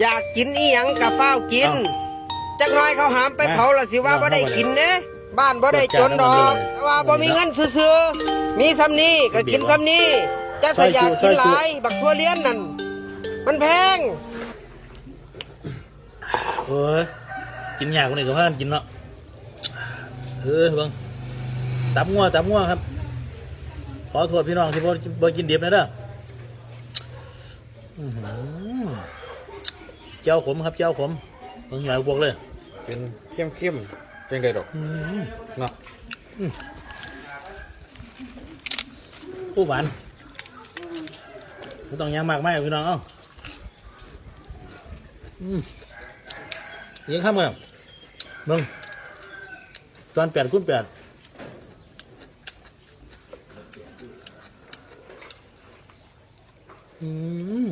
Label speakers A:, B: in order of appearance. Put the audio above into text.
A: อยากกินอีหยังกับฟ้าวกิน
B: เอ้
A: จักหน้อยเขาหามไป
B: มา
A: เผาละสิว่า
B: เอา
A: บ่ได้
B: เข้ามา
A: กินเด้บ้านบ่ได้จนดอก
B: จัดการ
A: แต่ว่าบ่มีเงินซื่อๆมีซ้ำนี้ก็กินซ้ำนี้จะสยาก
B: ซอยจุ
A: กินห
B: ซอยจุ
A: ลาย บักทั่วเลี้ยนนั่น มันแพง
B: เอ้ยกินยากคนอื่นก็พากันกินเนาะเออเบิ่งตับงัวตับงัวครับ ขอโทษพี่น้องที่บ่บ่กินดิบนะเด้ออื้อหือ เจ้าขมครับเจ้าขมมันใหญ่บวกเลย
C: เป็นเข้มเข้มเป็นไงดอกเนาะ
B: ผู้หวานไม่ต้องย่างมากไหมพี่น้องเอ้ายิงข้ามกันมึงจอนแปดคุ้นแปดอืม